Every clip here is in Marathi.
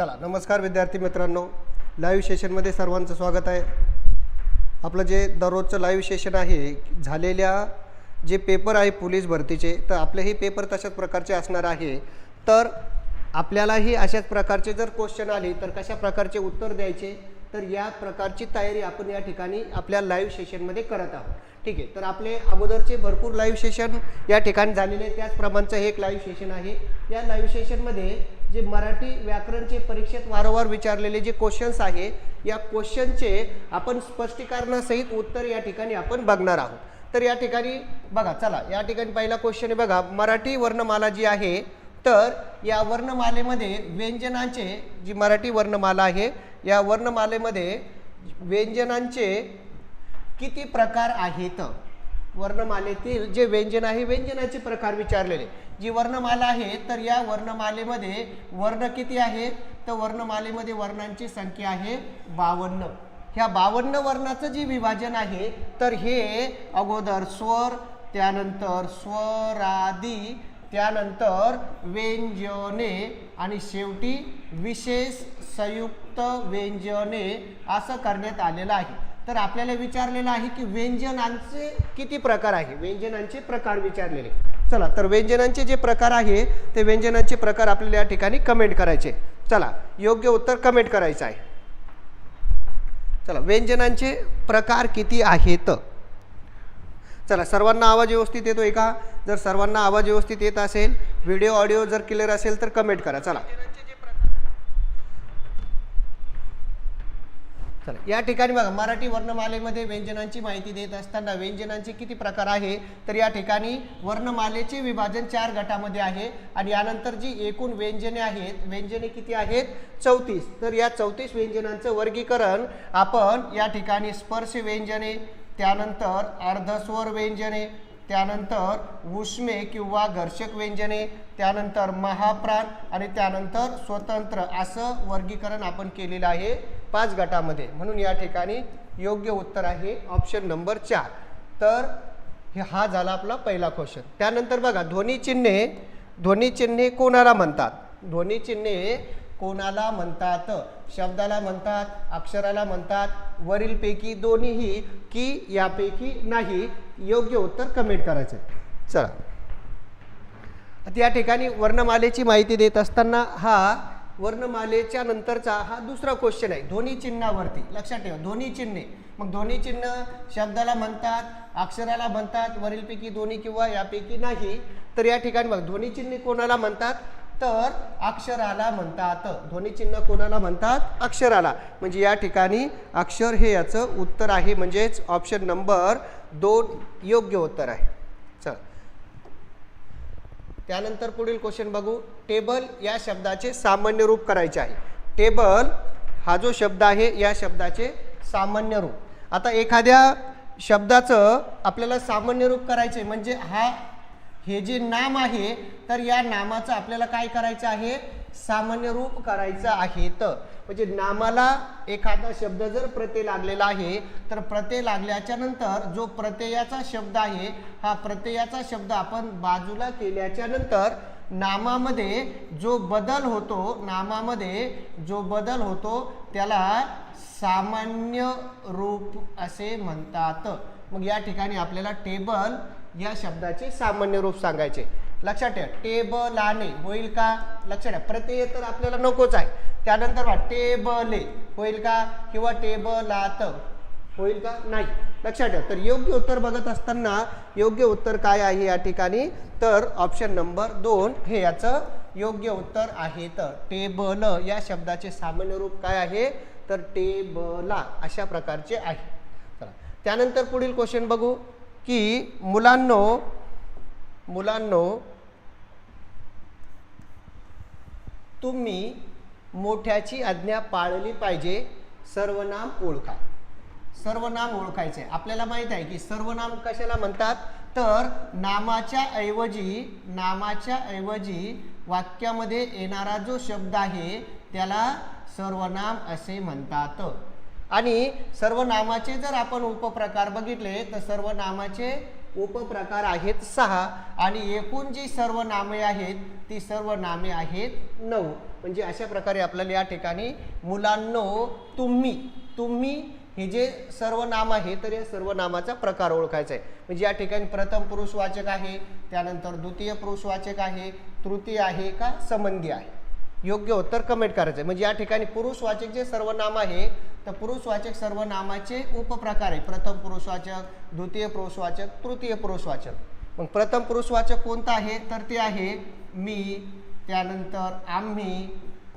चला नमस्कार विद्यार्थी मित्रांनो. लाईव्ह सेशनमध्ये सर्वांचं स्वागत आहे. आपलं जे दररोजचं लाईव्ह सेशन आहे झालेल्या जे पेपर आहे पोलीस भरतीचे तर आपलेही पेपर तशाच प्रकारचे असणार आहे. तर आपल्यालाही अशाच प्रकारचे जर क्वेश्चन आले तर कशा प्रकारचे उत्तर द्यायचे? तर या प्रकारची तयारी आपण या ठिकाणी आपल्या लाईव्ह सेशनमध्ये करत आहोत. ठीक आहे तर आपले अगोदरचे भरपूर लाईव्ह सेशन या ठिकाणी झालेले त्याचप्रमाणचं हे एक लाईव्ह सेशन आहे. या लाईव्ह सेशनमध्ये जे मराठी व्याकरणचे परीक्षेत वारंवार विचारलेले जे क्वेश्चन्स आहे या क्वेश्चनचे आपण स्पष्टीकरणासहित उत्तर या ठिकाणी आपण बघणार आहोत. तर या ठिकाणी बघा चला या ठिकाणी पहिला क्वेश्चन आहे बघा. मराठी वर्णमाला जी आहे तर या वर्णमालेमध्ये व्यंजनांचे जी मराठी वर्णमाला आहे या वर्णमालेमध्ये व्यंजनांचे किती प्रकार आहेत? वर्णमालेतील जे व्यंजन आहे व्यंजनाचे प्रकार विचारलेले. जी वर्णमाला आहे तर या वर्णमालेमध्ये वर्ण किती आहेत तर वर्णमालेमध्ये वर्णांची संख्या आहे बावन्न. ह्या बावन्न वर्णाचं जे विभाजन आहे तर हे अगोदर स्वर त्यानंतर स्वरादी त्यानंतर व्यंजने आणि शेवटी विशेष संयुक्त व्यंजने असं करण्यात आलेलं आहे. तर आपल्याला विचारलेलं आहे की व्यंजनांचे किती प्रकार आहे? व्यंजनांचे प्रकार विचारलेले. चला तर व्यंजनांचे जे प्रकार आहे ते व्यंजनांचे प्रकार आपल्याला या ठिकाणी कमेंट करायचे. चला योग्य उत्तर कमेंट करायचं आहे. चला व्यंजनांचे प्रकार किती आहेत? चला सर्वांना आवाज व्यवस्थित येतोय का? जर सर्वांना आवाज व्यवस्थित येत असेल व्हिडिओ ऑडिओ जर क्लिअर असेल तर कमेंट करा. चला. चला या ठिकाणी बघा मराठी वर्णमालेमध्ये व्यंजनांची माहिती देत असताना व्यंजनांचे किती प्रकार आहे? तर या ठिकाणी वर्णमालेचे विभाजन चार गटामध्ये आहे आणि यानंतर जी एकूण व्यंजने आहेत व्यंजने किती आहेत? चौतीस. तर या चौतीस व्यंजनांचं वर्गीकरण आपण या ठिकाणी स्पर्श व्यंजने त्यानंतर अर्धस्वर व्यंजने त्यानंतर उष्मे किंवा घर्षक व्यंजने त्यानंतर महाप्राण आणि त्यानंतर स्वतंत्र असं वर्गीकरण आपण केलेलं आहे पाच गटामध्ये. म्हणून या ठिकाणी योग्य उत्तर आहे ऑप्शन नंबर चार. तर हे हा झाला आपला पहिला क्वेश्चन त्यानंतर बघा ध्वनिचिन्हे ध्वनिचिन्हे कोणाला म्हणतात? ध्वनिचिन्हे कोणाला म्हणतात? शब्दाला म्हणतात अक्षराला म्हणतात वरीलपैकी दोन्हीही की यापैकी नाही? योग्य उत्तर कमेंट करायचं. चला. आता या ठिकाणी वर्णमालेची माहिती देत असताना हा वर्णमालेच्या नंतरचा हा दुसरा क्वेश्चन आहे. ध्वनी चिन्हावरती. लक्षात ठेवा ध्वनी चिन्हे. मग ध्वनी चिन्ह शब्दाला म्हणतात अक्षराला म्हणतात वरीलपैकी दोन्ही किंवा यापैकी नाही. तर या ठिकाणी बघ ध्वनी चिन्हे कोणाला म्हणतात? तर अक्षराला म्हणतात. ध्वनी चिन्ह कोणाला म्हणतात? अक्षराला. म्हणजे या ठिकाणी अक्षर हे याचं उत्तर आहे. म्हणजेच ऑप्शन नंबर दोन योग्य उत्तर आहे. चल. त्यानंतर पुढील क्वेश्चन बघू. टेबल या शब्दाचे सामान्य रूप करायचे आहे. टेबल हा जो शब्द आहे या शब्दाचे सामान्य रूप. आता एखाद्या शब्दाचं आपल्याला सामान्य रूप करायचे म्हणजे हा हे जे नाम आहे तर या नामाचं आपल्याला काय करायचं आहे? सामान्य रूप करायचं आहे. तर म्हणजे नामाला एखादा शब्द जर प्रत्यय लागलेला आहे तर प्रत्यय लागल्याच्या नंतर जो प्रत्ययाचा शब्द आहे हा प्रत्ययाचा शब्द आपण बाजूला केल्याच्यानंतर नामामध्ये जो बदल होतो नामामध्ये जो बदल होतो त्याला सामान्य रूप असे म्हणतात. मग या ठिकाणी आपल्याला टेबल या शब्दाचे सामान्य रूप सांगायचे. लक्षात ठेवा टेबलाने होईल का? लक्षात ठेवा प्रत्यय तर आपल्याला नकोच आहे. त्यानंतर बघा टेबले होईल का? किंवा टेबलात होईल का? नाही. लक्षात ठेवा तर योग्य उत्तर बघत असताना योग्य उत्तर काय आहे या ठिकाणी? तर ऑप्शन नंबर दोन हे याचं योग्य उत्तर आहे. तर टेबल या शब्दाचे सामान्य रूप काय आहे? तर टेबला अशा प्रकारचे आहे. त्यानंतर पुढील क्वेश्चन बघू. की मुलांनो मुलांनो तुम्ही मोठ्याची आज्ञा पाळली पाहिजे. सर्वनाम ओळखा. सर्वनाम ओळखायचे. आपल्याला माहीत आहे की सर्वनाम कशाला म्हणतात? तर नामाच्या ऐवजी नामाच्या ऐवजी वाक्यामध्ये येणारा जो शब्द आहे त्याला सर्वनाम असे म्हणतात. आणि सर्वनामाचे जर आपण उपप्रकार बघितले तर सर्वनामाचे उपप्रकार आहेत सहा आणि एकूण जी सर्व नामे आहेत ती सर्व नामे आहेत नऊ. म्हणजे अशा प्रकारे आपल्याला या ठिकाणी मुलांनो तुम्ही तुम्ही हे जे सर्व नाम आहे तर या सर्व नामाचा प्रकार ओळखायचा आहे. म्हणजे या ठिकाणी प्रथम पुरुषवाचक आहे त्यानंतर द्वितीय पुरुषवाचक आहे तृतीय आहे का संबंधी आहे. योग्य उत्तर कमेंट करायचं आहे म्हणजे या ठिकाणी पुरुषवाचक जे सर्वनाम आहे तर पुरुषवाचक सर्वनामाचे उपप्रकार आहे. प्रथम पुरुषवाचक द्वितीय पुरुषवाचक तृतीय पुरुषवाचक मग प्रथम पुरुषवाचक कोणतं आहे? तर ते आहे मी त्यानंतर आम्ही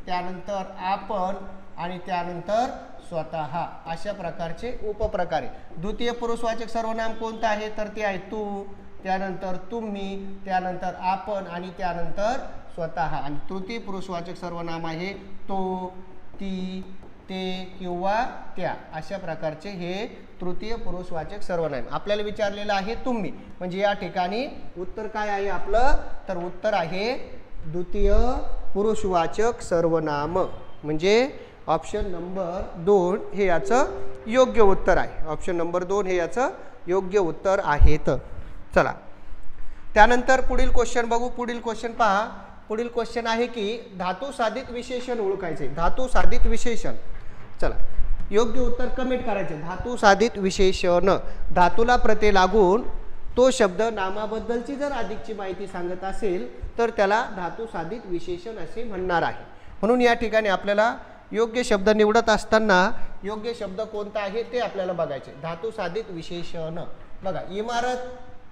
त्यानंतर आपण आणि त्यानंतर स्वतः. अशा प्रकारचे उपप्रकार आहे. द्वितीय पुरुषवाचक सर्वनाम कोणतं आहे? तर ते आहे तू त्यानंतर तुम्ही त्यानंतर आपण आणि त्यानंतर स्वतः. आणि तृतीय पुरुषवाचक सर्वनाम आहे तो ती ते किंवा त्या. अशा प्रकारचे हे तृतीय पुरुषवाचक सर्वनाम. आपल्याला विचारलेलं आहे तुम्ही. म्हणजे या ठिकाणी उत्तर काय आहे आपलं? तर उत्तर आहे द्वितीय पुरुषवाचक सर्वनाम. म्हणजे ऑप्शन नंबर दोन हे याचं योग्य उत्तर आहे. ऑप्शन नंबर दोन हे याचं योग्य उत्तर आहे. तर चला. त्यानंतर पुढील क्वेश्चन बघू. पुढील क्वेश्चन पहा. पुढील क्वेश्चन आहे की धातू साधित विशेषण ओळखायचे. धातू साधित विशेषण. चला. योग्य उत्तर कमेंट करायचे. धातू साधित विशेषण. धातूला प्रते लागून तो शब्द नामाबद्दलची जर अधिकची माहिती सांगत असेल तर त्याला धातू साधित विशेषण असे म्हणणार आहे. म्हणून या ठिकाणी आपल्याला योग्य शब्द निवडत असताना योग्य शब्द कोणता आहे ते आपल्याला बघायचे. धातू साधित विशेषण. बघा इमारत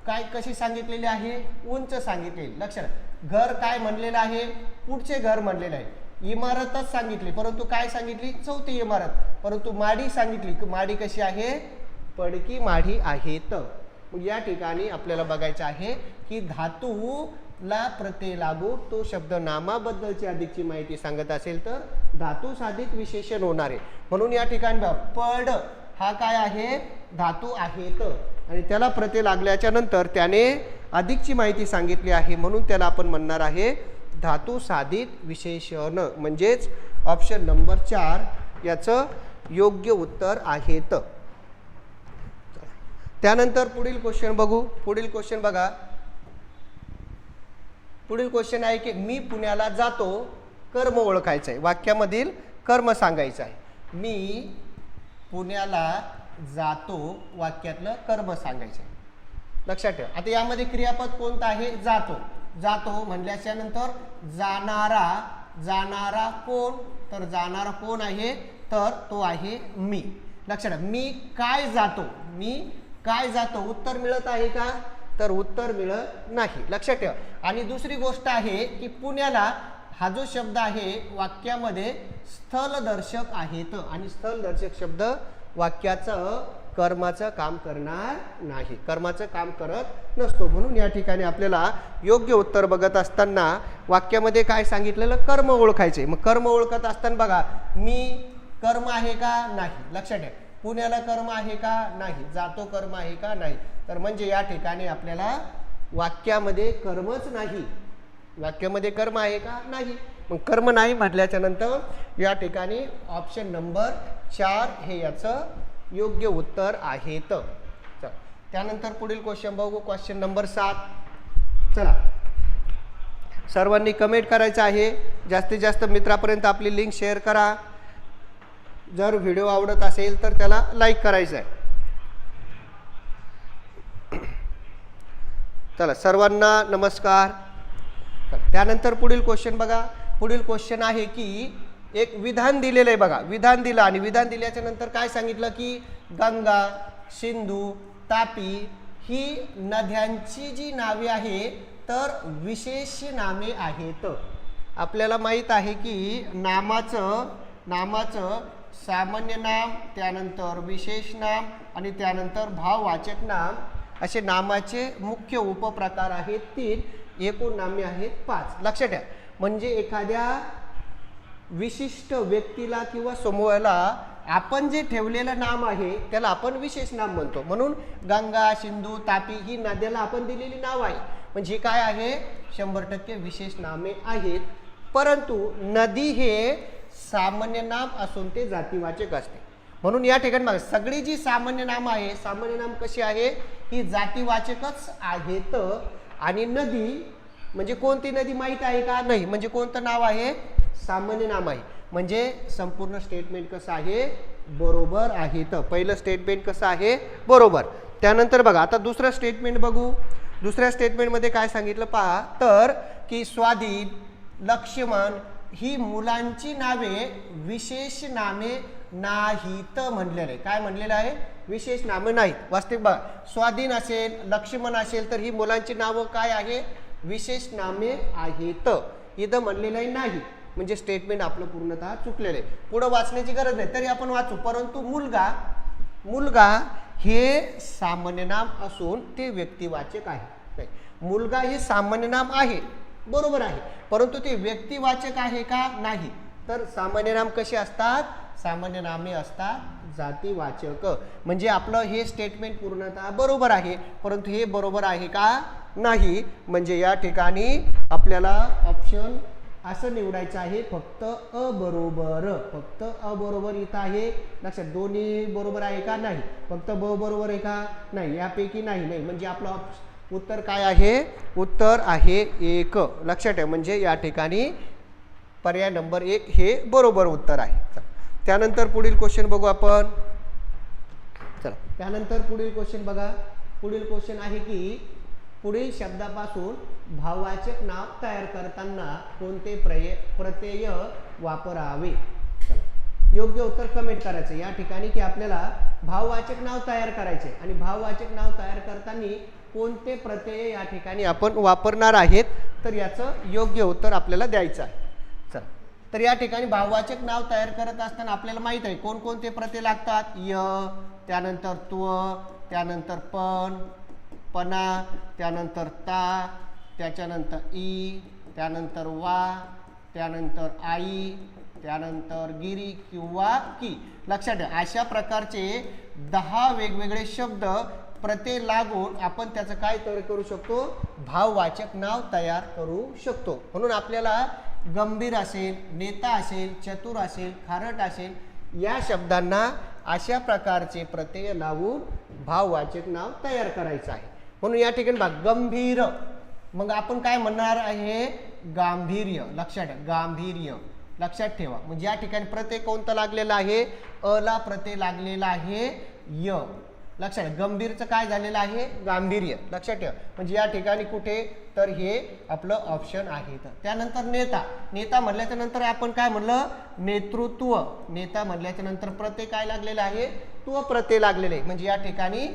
काय कशी सांगितलेली आहे? उंच सांगितलेली लक्षात घर काय म्हणलेलं आहे? पुढचे घर म्हणलेलं आहे. इमारतच सांगितली. परंतु काय सांगितली? चौथी इमारत. परंतु माडी सांगितली. की माडी कशी आहे? पडकी माडी आहेत. तर या ठिकाणी आपल्याला बघायचं आहे की धातूला प्रत्यय लागू तो शब्द नामाबद्दलची अधिकची माहिती सांगत असेल तर धातू साधित विशेषण होणार आहे. म्हणून या ठिकाणी पड हा काय आहे? धातू आहेत. आणि त्याला प्रति लागल्याच्या नंतर त्याने अधिकची माहिती सांगितली आहे म्हणून त्याला आपण म्हणणार आहे धातू साधित विशेषण. म्हणजेच ऑप्शन नंबर चार याचं योग्य उत्तर आहेत. त्यानंतर पुढील क्वेश्चन बघू. पुढील क्वेश्चन बघा. पुढील क्वेश्चन आहे की मी पुण्याला जातो कर्म ओळखायचं आहे वाक्यामधील कर्म सांगायचं आहे मी पुण्याला जातो वाक्यातलं कर्म सांगायचं. आहे लक्षात ठेवा. आता यामध्ये क्रियापद कोणतं आहे? जातो. जातो म्हणल्याच्या नंतर जाणारा जाणारा कोण? तर जाणारा कोण आहे? तर तो आहे मी. लक्षात ठेवा. मी काय जातो? मी काय जातो? उत्तर मिळत आहे का? तर उत्तर मिळत नाही. लक्षात ठेवा. आणि दुसरी गोष्ट आहे की पुण्याला हा जो शब्द आहे वाक्यामध्ये स्थलदर्शक आहेत. आणि स्थलदर्शक शब्द वाक्याचं कर्माचं काम करणार नाही. कर्माचं काम करत नसतो. म्हणून या ठिकाणी आपल्याला योग्य उत्तर बघत असताना वाक्यामध्ये काय सांगितलेलं? कर्म ओळखायचे. मग कर्म ओळखत असताना बघा मी कर्म आहे का नाही? लक्षात ठेवा. पुण्याला कर्म आहे का नाही? जातो कर्म आहे का नाही? तर म्हणजे या ठिकाणी आपल्याला वाक्यामध्ये कर्मच नाही. वाक्यामध्ये कर्म आहे का नाही? मग कर्म नाही म्हटल्याच्या नंतर या ठिकाणी ऑप्शन नंबर चार हे याचं योग्य उत्तर आहेत. चला. त्यानंतर पुढील क्वेश्चन बघू. क्वेश्चन नंबर सात. चला. सर्वांनी कमेंट करायचं आहे. जास्तीत जास्त मित्रापर्यंत आपली लिंक शेअर करा. जर व्हिडिओ आवडत असेल तर त्याला लाईक करायचं आहे. चला सर्वांना नमस्कार. त्यानंतर पुढील क्वेश्चन बघा. पुढील क्वेश्चन आहे की एक विधान दिलेलं आहे बघा. विधान दिलं आणि विधान दिल्याच्या नंतर काय सांगितलं की गंगा सिंधू तापी ही नद्यांची जी नावे आहे तर विशेष नामे आहेत. आपल्याला माहीत आहे की नामाचं नामाचं सामान्य नाम त्यानंतर विशेष नाम आणि त्यानंतर भाववाचक नाम असे नामाचे मुख्य उपप्रकार आहेत तीन. एकूण नामे आहेत पाच. लक्षात ठेवा. म्हणजे एखाद्या विशिष्ट व्यक्तीला किंवा समूहाला आपण जे ठेवलेलं नाम आहे त्याला आपण विशेष नाम म्हणतो. म्हणून गंगा सिंधू तापी ही नद्याला आपण दिलेली नाव आहे. म्हणजे काय आहे? शंभर टक्के विशेष नामे आहेत. परंतु नदी हे सामान्य नाम असून ते जातीवाचक असते. म्हणून या ठिकाणी बघा सगळी जी सामान्य नाम आहे सामान्य नाम कशी आहे? ही जातीवाचकच आहेत. आणि नदी म्हणजे कोणती नदी माहीत आहे का? नाही. म्हणजे कोणतं नाव आहे? सामान्य नाम आहे. म्हणजे संपूर्ण स्टेटमेंट कसं आहे? बरोबर आहे तर. पहिलं स्टेटमेंट कसं आहे? बरोबर. त्यानंतर बघा आता दुसरं स्टेटमेंट बघू. दुसऱ्या स्टेटमेंटमध्ये काय सांगितलं पहा? तर की स्वाधीन लक्ष्मण ही मुलांची नावे विशेष नामे नाहीत म्हणलेलं. आहे काय म्हणलेलं आहे? विशेष नामे नाहीत. वास्तविक बघा स्वाधीन असेल लक्ष्मण असेल तर ही मुलांची नावं काय आहे? विशेष नामे आहेत. इथं म्हणलेलं आहे नाही. म्हणजे स्टेटमेंट आपलं पूर्णतः चुकलेलं आहे. पुढं वाचण्याची गरज नाही तरी आपण वाचू. परंतु मुलगा मुलगा हे सामान्य नाम असून ते व्यक्तिवाचक आहे. नाही. मुलगा हे सामान्य नाम आहे बरोबर आहे. परंतु ते व्यक्तिवाचक आहे का नाही? तर सामान्य नाम कसे असतात? सामान्य नामे असतात जातीवाचक. म्हणजे आपलं हे स्टेटमेंट पूर्णतः बरोबर आहे परंतु हे बरोबर आहे का नाही? म्हणजे या ठिकाणी आपल्याला ऑप्शन असं निवडायचं आहे फक्त अबरोबर फक्त अबरोबर इथं आहे. लक्षात दोन्ही बरोबर आहे का? नाही. फक्त ब बरोबर आहे का? नाही. यापैकी नाही नाही. म्हणजे आपलं उत्तर काय आहे? उत्तर आहे एक. लक्षात ठेवा म्हणजे या ठिकाणी पर्याय नंबर एक हे बरोबर उत्तर आहे. त्यानंतर पुढील क्वेश्चन बघू आपण. चला. त्यानंतर पुढील क्वेश्चन बघा. पुढील क्वेश्चन आहे की पुढील शब्दापासून भाववाचक नाव तयार करताना कोणते प्रय प्रत्यय वापरावे? योग्य उत्तर कमेंट करायचं. या ठिकाणी की आपल्याला भाववाचक नाव तयार करायचे. आणि भाववाचक नाव तयार करताना कोणते प्रत्यय या ठिकाणी आपण वापरणार आहेत तर याचं योग्य उत्तर आपल्याला द्यायचं आहे. चला. तर या ठिकाणी भाववाचक नाव तयार करत असताना आपल्याला माहीत आहे कोणकोणते प्रत्यय लागतात? य त्यानंतर त्व त्यानंतर पण पना त्यानंतर ता त्याच्यानंतर ई त्यानंतर वा त्यानंतर आई त्यानंतर गिरी किंवा की. लक्षात ठेवा अशा प्रकारचे दहा वेगवेगळे शब्द प्रत्यय लागून आपण त्याचं काय तयार करू शकतो? भाववाचक नाव तयार करू शकतो. म्हणून आपल्याला गंभीर असेल नेता असेल चतुर असेल खारट असेल या शब्दांना अशा प्रकारचे प्रत्यय लावून भाववाचक नाव तयार करायचं आहे. म्हणून या ठिकाणी बघ गंभीर. मग आपण काय म्हणणार आहे? गांभीर्य. लक्षात गांभीर्य. लक्षात ठेवा. म्हणजे या ठिकाणी प्रत्यय कोणतं लागलेलं आहे? अ ला प्रत्यय लागलेला आहे य. लक्षात गंभीरचं काय झालेलं आहे? गांभीर्य. लक्षात ठेवा. म्हणजे या ठिकाणी कुठे? तर हे आपलं ऑप्शन आहे. तर त्यानंतर नेता. नेता म्हणल्याच्या नंतर आपण काय म्हणलं? नेतृत्व. नेता म्हणल्याच्या नंतर प्रत्यय काय लागलेलं आहे? त्व प्रत्यय लागलेले आहे. म्हणजे या ठिकाणी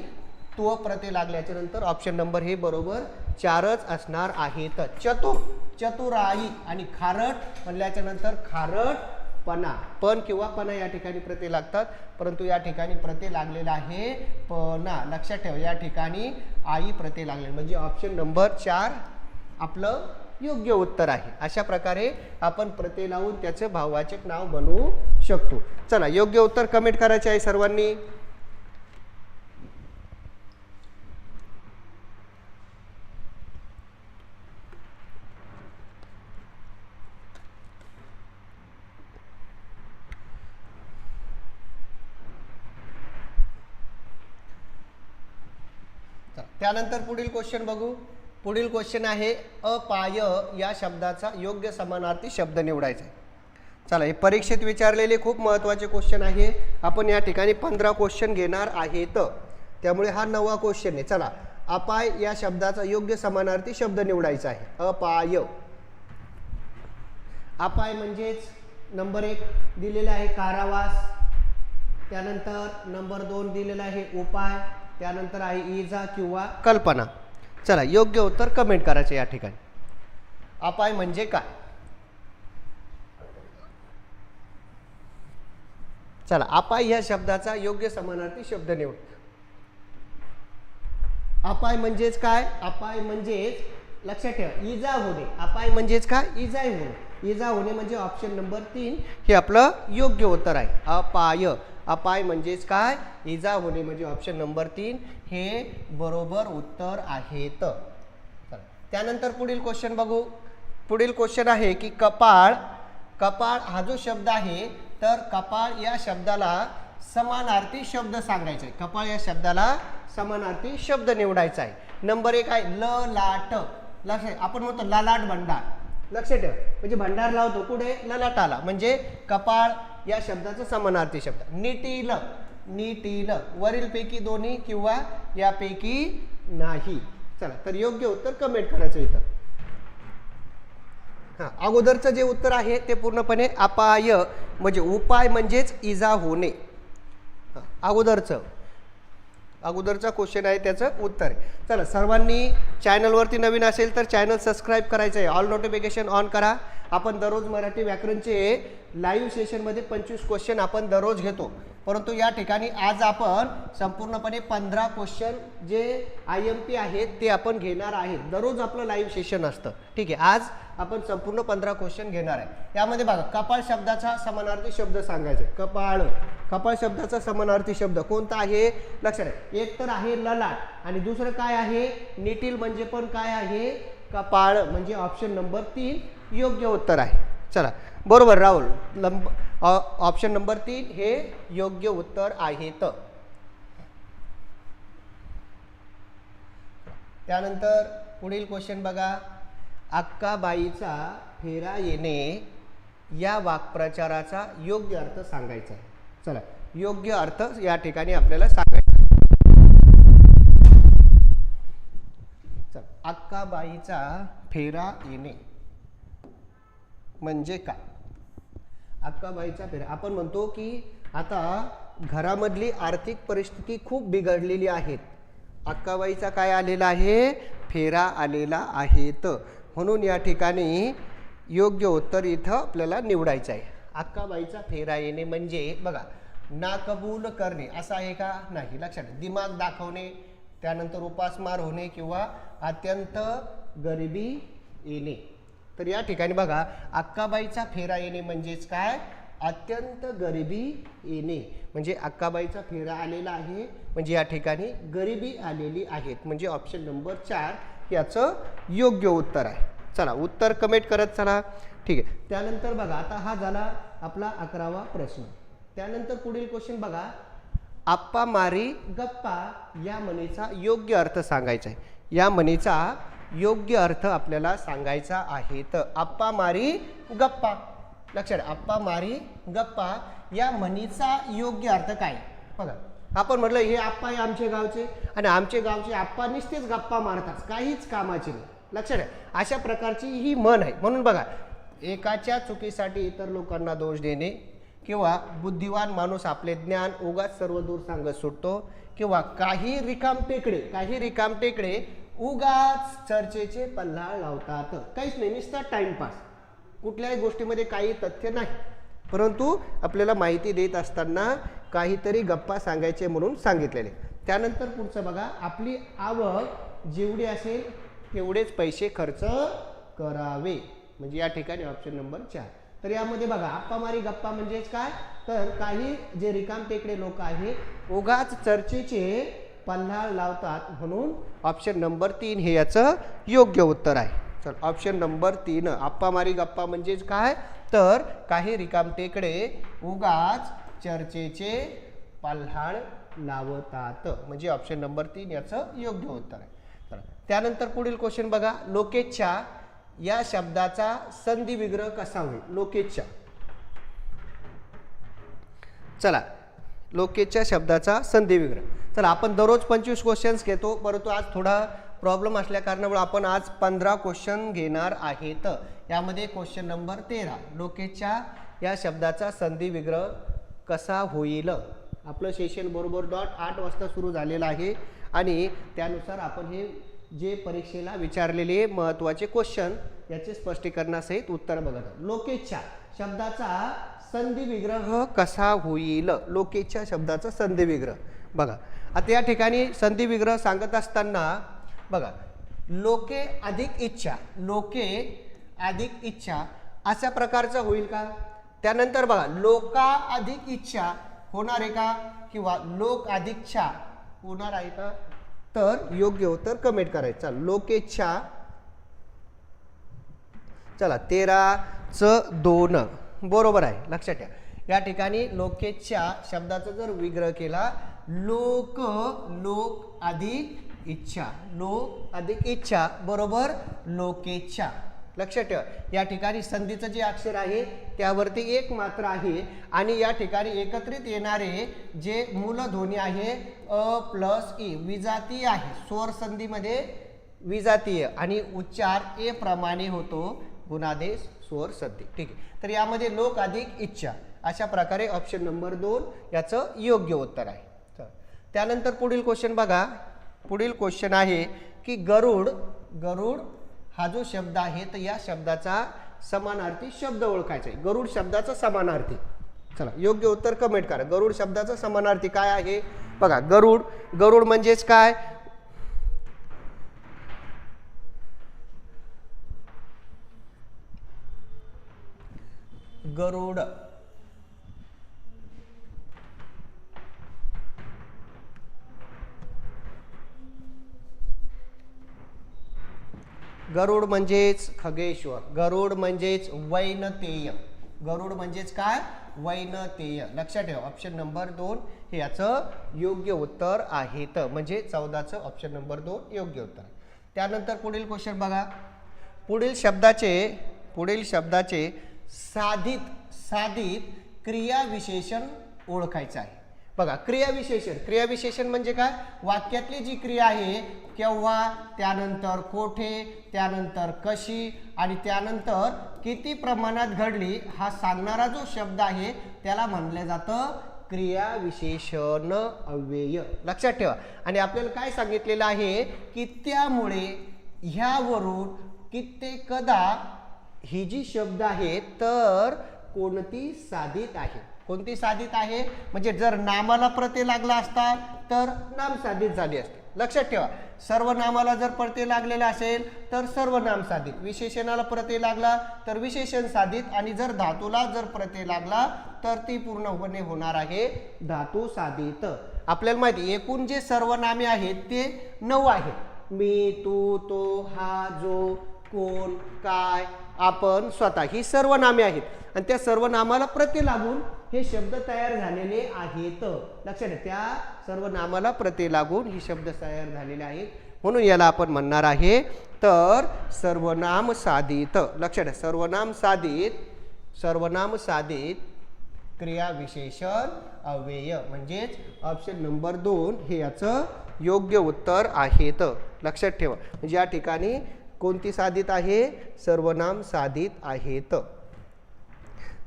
त्व प्रत्यय लागल्याच्या नंतर ऑप्शन नंबर हे बरोबर चारच असणार आहेत. चतुर चतुराई आणि खारट म्हणल्याच्या नंतर खारटपणा. पण किंवा पणा या ठिकाणी प्रत्यय लागतात. परंतु या ठिकाणी प्रत्यय लागलेला आहे पणा. लक्षात ठेवा या ठिकाणी आई प्रत्यय लागले म्हणजे ऑप्शन नंबर चार आपलं योग्य उत्तर आहे. अशा प्रकारे आपण प्रत्यय लावून त्याचं भाववाचक नाव बनवू शकतो. चला योग्य उत्तर कमेंट करायचे आहे सर्वांनी चला, त्यानंतर पुढील क्वेश्चन बघू. पुढील क्वेश्चन आहे अपाय या शब्दाचा योग्य समानार्थी शब्द निवडायचा. आहे चला हे परीक्षेत विचारलेले खूप महत्त्वाचे क्वेश्चन आहे. आपण या ठिकाणी पंधरा क्वेश्चन घेणार आहेत. त्यामुळे हा नवा क्वेश्चन आहे. चला अपाय या शब्दाचा योग्य समानार्थी शब्द निवडायचा आहे. अपाय. अपाय म्हणजेच नंबर एक दिलेला आहे कारावास. त्यानंतर नंबर दोन दिलेला आहे उपाय. त्यानंतर आहे इजा किंवा कल्पना. चला योग्य उत्तर कमेंट करायचं या ठिकाणी. अपाय म्हणजे काय? चला अपाय ह्या शब्दाचा योग्य समानार्थी शब्द निवड. अपाय म्हणजेच काय? अपाय म्हणजेच लक्षात ठेवा इजा होणे. अपाय म्हणजेच काय? इजा होणे. इजा होणे म्हणजे ऑप्शन नंबर तीन. हे आपलं योग्य उत्तर आहे. अपाय. अपाय म्हणजेच काय? इजा होणे म्हणजे ऑप्शन नंबर तीन. हे बरोबर उत्तर आहेत. त्यानंतर पुढील क्वेश्चन बघू. पुढील क्वेश्चन आहे की कपाळ कपाळ हा जो शब्द आहे तर कपाळ या शब्दाला समानार्थी शब्द सांगायचा आहे कपाळ या शब्दाला समानार्थी शब्द निवडायचा आहे नंबर एक आहे ल लाट. लक्ष आपण म्हणतो ललाट भंडार. लक्ष ठेव. म्हणजे भंडार लावतो. कुठे? ललाटाला. म्हणजे कपाळ या शब्दाचा समानार्थी शब्द. निटील निटील. वरीलपैकी दोन्ही किंवा यापैकी नाही. चला तर योग्य उत्तर कमेंट करायचं इथं. हा अगोदरचं जे उत्तर आहे ते पूर्णपणे अपाय म्हणजे उपाय म्हणजेच इजा होणे. अगोदरचं. अगोदरचा क्वेश्चन आहे त्याचं उत्तर आहे. चला सर्वांनी चॅनलवरती नवीन असेल तर चॅनल सबस्क्राईब करायचं आहे. ऑल नोटिफिकेशन ऑन करा. आपण दररोज मराठी व्याकरणचे लाईव्ह सेशनमध्ये पंचवीस क्वेश्चन आपण दररोज घेतो. परंतु या ठिकाणी आज आपण संपूर्णपणे पंधरा क्वेश्चन जे आय एम पी आहेत ते आपण घेणार आहेत. दररोज आपलं लाईव्ह सेशन असतं. ठीक आहे आज आपण संपूर्ण पंधरा क्वेश्चन घेणार आहे. यामध्ये बघा कपाळ शब्दाचा समानार्थी शब्द सांगायचे कपाळ कपाळ शब्दाचा समानार्थी शब्द कोणता आहे? लक्षात आहे एक तर आहे ललाट आणि दुसरं काय आहे? निटील म्हणजे पण काय आहे? कपाळ म्हणजे ऑप्शन नंबर तीन योग्य उत्तर आहे. चला बरोबर राहुल. लंब ऑप्शन नंबर तीन हे योग्य उत्तर आहेत. त्यानंतर पुढील क्वेश्चन बघा. अक्काबाईचा फेरा येणे या वाक्प्रचाराचा योग्य अर्थ सांगायचा आहे. चला योग्य अर्थ या ठिकाणी आपल्याला सांगायचा चल अक्काबाईचा फेरा येणे म्हणजे काय? अक्काबाईचा फेरा. आपण म्हणतो की आता घरामधली आर्थिक परिस्थिती खूप बिघडलेली आहे अक्काबाईचा काय आलेला आहे? फेरा आलेला आहे म्हणून या ठिकाणी योग्य उत्तर इथं आपल्याला निवडायचं आहे. अक्काबाईचा फेरा येणे म्हणजे बघा नाकबूल करणे असं आहे का? नाही लक्षात दिमाग दाखवणे त्यानंतर उपासमार होणे किंवा अत्यंत गरिबी येणे. तर या ठिकाणी बघा अक्काबाईचा फेरा येणे म्हणजेच काय? अत्यंत गरिबी येणे. म्हणजे अक्काबाईचा फेरा आलेला आहे. म्हणजे या ठिकाणी गरिबी आलेली आहेत. म्हणजे ऑप्शन नंबर चार याचं योग्य उत्तर आहे. चला उत्तर कमेंट करत चला. ठीक आहे. त्यानंतर बघा आता हा झाला आपला अकरावा प्रश्न. त्यानंतर पुढील क्वेश्चन बघा. आप्पा मारी गप्पा या म्हणीचा योग्य अर्थ सांगायचा आहे. या म्हणीचा योग्य अर्थ आपल्याला सांगायचा आहे. तर आप्पा मारी गप्पा. लक्षात आप्पा मारी गप्पा या म्हणीचा योग्य अर्थ काय? बघा आपण म्हटलं हे आप्पा हे आमचे गावचे आणि आमचे गावचे आप्पा निसतेच गप्पा मारतात काहीच कामाचे नाही. लक्षात आहे अशा प्रकारची ही म्हण आहे. म्हणून बघा एकाच्या चुकीसाठी इतर लोकांना दोष देणे किंवा बुद्धिवान माणूस आपले ज्ञान उगाच सर्व दूर सांगत सुटतो किंवा काही रिकाम टेकडे काही रिकाम टेकडे उगाच चर्चेचे पल्हाळ लावतात. काहीच नाही नुसतं टाइमपास कुठल्याही गोष्टीमध्ये काही तथ्य नाही. परंतु आपल्याला माहिती देत असताना काहीतरी गप्पा सांगायचे म्हणून सांगितलेले. त्यानंतर पुढचं बघा आपली आवक जेवढी असेल तेवढेच पैसे खर्च करावे. म्हणजे या ठिकाणी ऑप्शन नंबर चार. तर यामध्ये बघा आप्पा मारी गप्पा म्हणजेच काय? तर काही जे रिकाम टेकडे लोक आहेत उगाच चर्चेचे पल्हाळ लावतात म्हणून ऑप्शन नंबर तीन हे याचं योग्य उत्तर आहे. चल ऑप्शन नंबर तीन आप्पा मारी गप्पा म्हणजेच काय? तर काही रिकाम टेकडे उगाच चर्चेचे पल्हाळ लावतात. म्हणजे ऑप्शन नंबर तीन याचं योग्य उत्तर आहे. त्यानंतर पुढील क्वेश्चन बघा. लोकेच्छा या शब्दाचा संधी विग्रह कसा होईल? लोकेच्छा चला लोकेच्या शब्दाचा संधी विग्रह. तर आपण दररोज पंचवीस क्वेश्चन्स घेतो परंतु आज थोडा प्रॉब्लेम असल्या कारणामुळे आपण आज पंधरा क्वेश्चन घेणार आहेत. यामध्ये क्वेश्चन नंबर तेरा. लोकेच्या या शब्दाचा संधी विग्रह कसा होईल? आपलं सेशन बरोबर डॉट आठ वाजता सुरू झालेलं आहे आणि त्यानुसार आपण हे जे परीक्षेला विचारलेले महत्त्वाचे क्वेश्चन याचे स्पष्टीकरणासहित उत्तर बघत लोकेच्या शब्दाचा संधी विग्रह कसा होईल? लोकेच्या शब्दाचा संधी विग्रह. बघा. आता या ठिकाणी संधी विग्रह सांगत असताना बघा लोके अधिक इच्छा लोके अधिक इच्छा अशा प्रकारचं होईल का? त्यानंतर बघा लोका अधिक इच्छा होणार आहे का? किंवा लोक अधिकच्छा होणार आहे का? तर योग्य उत्तर कमेंट करायचं. चला, लोकेच्छा चला तेरा च दोन. बरोबर आहे लक्षात ठेवा. या ठिकाणी लोकेच्छा शब्दाचा जर विग्रह केला लोक लोक अधिक इच्छा. लोक अधिक इच्छा बरोबर? लोकेच्छा. लक्षात ठेवा. या ठिकाणी संधीचं जे अक्षर आहे त्यावरती एक मात्र आहे आणि या ठिकाणी एकत्रित येणारे जे मूलध्वनी आहे अ प्लस ई विजातीय आहे. स्वर संधीमध्ये विजातीय आणि उच्चार ए प्रमाणे होतो. गुणादेश स्वर संधी. ठीक आहे. तर यामध्ये लोक अधिक इच्छा. अशा प्रकारे ऑप्शन नंबर दोन याचं योग्य उत्तर आहे. त्यानंतर पुढील क्वेश्चन बघा. पुढील क्वेश्चन आहे की गरुड गरुड हा जो शब्द आहे तर या शब्दाचा समानार्थी शब्द ओळखायचा आहे. गरुड शब्दाचा समानार्थी. चला योग्य उत्तर कमेंट करा. गरुड शब्दाचा समानार्थी काय आहे? बघा गरुड गरुड म्हणजेच काय? गरुड. गरुड म्हणजेच खगेश्वर गरुड म्हणजेच वैनतेय. गरुड म्हणजेच काय? वैनतेय. लक्षात ठेवा ऑप्शन नंबर दोन हे याचं योग्य उत्तर आहे तर म्हणजे चौदाचं ऑप्शन नंबर दोन योग्य उत्तर. त्यानंतर पुढील क्वेश्चन बघा. पुढील शब्दाचे पुढील शब्दाचे साधित साधित क्रियाविशेषण ओळखायचं आहे. बघा क्रियाविशेषण. क्रियाविशेषण म्हणजे काय? वाक्यातली जी क्रिया आहे केव्हा त्यानंतर कोठे त्यानंतर कशी आणि त्यानंतर किती प्रमाणात घडली हा सांगणारा जो शब्द आहे त्याला म्हणलं जातं क्रियाविशेषण अव्यय. लक्षात ठेवा. आणि आपल्याला काय सांगितलेलं आहे की त्यामुळे ह्यावरून कित्येकदा ही जी शब्द आहेत तर कोणती साधित आहे कोणती साधित आहे? म्हणजे जर नामाला प्रत्यय लागला असता तर नाम साधित झाली असते. लक्षात ठेवा. सर्व नामाला जर प्रत्यय लागलेला असेल तर सर्व नाम साधित. विशेषणाला प्रत्यय लागला तर विशेषण साधित. आणि जर धातूला जर प्रत्यय लागला तर ती पूर्णपणे होणार आहे धातू साधित. आपल्याला माहिती एकूण जे सर्व नामे आहेत ते नऊ आहेत. मी तू तो हा जो कोण काय आपण स्वतः ही सर्व नामे आहेत. आणि त्या सर्व नामाला प्रत्यय लागून हे शब्द तयार झालेले आहेत. लक्षात ठेवा त्या सर्व नामाला प्रत्यय लागून ही शब्द तयार झालेले आहेत. म्हणून याला आपण म्हणणार आहे तर सर्वनाम साधित. लक्षात ठेवा सर्वनाम साधित सर्वनाम साधित क्रिया विशेषण अव्यय. म्हणजेच ऑप्शन नंबर दोन हे याचं योग्य उत्तर आहेत. लक्षात ठेवा. म्हणजे ज्या ठिकाणी कोणती साधित आहे? सर्वनाम साधित आहेत.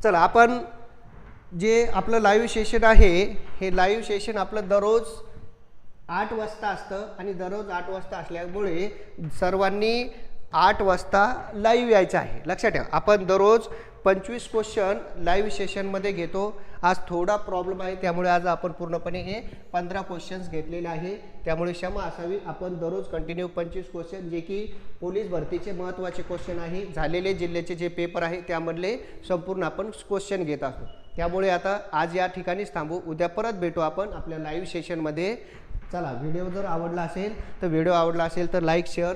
चला आपण जे आपलं लाईव्ह सेशन आहे हे लाईव्ह सेशन आपलं दररोज आठ वाजता असतं आणि दररोज आठ वाजता असल्यामुळे सर्वांनी आठ वाजता लाईव्ह यायचं आहे. लक्षात ठेवा. आपण दररोज पंचवीस क्वेश्चन लाईव्ह सेशनमध्ये घेतो. आज थोडा प्रॉब्लेम आहे त्यामुळे आज आपण पूर्णपणे हे पंधरा क्वेश्चन्स घेतलेले आहे. त्यामुळे क्षमा असावी. आपण दररोज कंटिन्यू पंचवीस क्वेश्चन जे की पोलीस भरतीचे महत्त्वाचे क्वेश्चन आहे. झालेले जिल्ह्याचे जे पेपर आहे त्यामधले संपूर्ण आपण क्वेश्चन घेत असतो. त्यामुळे आता आज या ठिकाणीच थांबू. उद्या परत भेटू आपण आपल्या लाईव्ह सेशनमध्ये चला व्हिडिओ जर आवडला असेल तर व्हिडिओ आवडला असेल तर लाईक शेअर